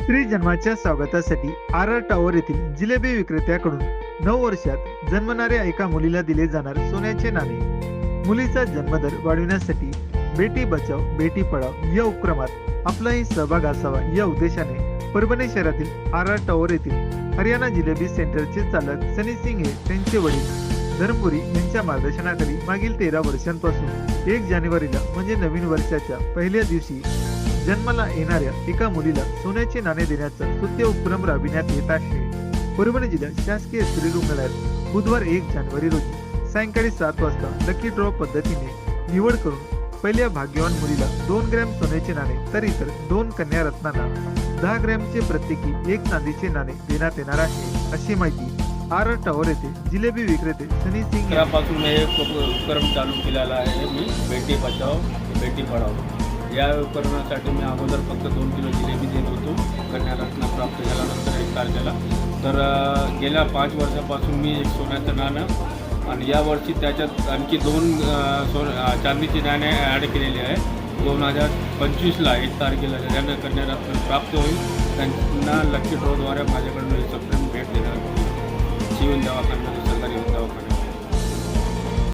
स्त्री जन्माच्या स्वागतासाठी आर आर टॉवर येथील जिलेबी विक्रेत्याकडून नऊ वर्षात जन्मणाऱ्या एका मुलीला दिले जाणार सोन्याचे नाणे. मुलीचा जन्मदर वाढविण्यासाठी बेटी बचाव बेटी पढाव या उपक्रमात आपलाही सहभाग असावा या उद्देशाने परभणी शहरातील आर आर टॉवर येथील हरियाणा जिलेबी सेंटरचे चालक सनी सिंग हे त्यांचे वडील धर्मपुरी यांच्या मार्गदर्शनाखाली मागील तेरा वर्षांपासून एक जानेवारीला म्हणजे नवीन वर्षाच्या पहिल्या दिवशी जन्माला येणाऱ्या एका मुलीला सोन्याचे नाणे देण्याचा स्तुत्य उपक्रम राबविण्यात येत आहे. परभणी जिल्ह्यात शासकीय स्त्री रुग्णालयात बुधवार एक जानेवारी रोजी सायंकाळी सात वाजता लकी ड्रॉ पद्धतीने निवड करून पहिल्या भाग्यवान मुलीला दोन ग्रॅम सोन्याचे नाणे तर इतर दोन कन्या रत्नांना दहा ग्रॅमचे प्रत्येकी एक चांदीचे नाणे देण्यात येणार आहे अशी माहिती आर टावर येथे जिलेबी विक्रेते सनी सिंग यापासून हे उपक्रम चालू केलेला आहे. मी बेटी बचाव बेटी पढाव या उपकरणासाठी मी अगोदर फक्त दोन किलो जिलेबी देत होतो. कन्यारत्न प्राप्त झाल्यानंतर एक तारखेला तर गेल्या पाच वर्षापासून मी एक सोन्याचं नाणं आणि यावर्षी त्याच्यात आणखी दोन सो चांदीची नाणे ॲड केलेली आहे. दोन हजार पंचवीसला एक तारखेला ज्यांना कन्यारत्न प्राप्त होईल. त्यांना लकी ड्रॉद्वारे माझ्याकडून सप्रेम भेट देणार जीवन दवाखाना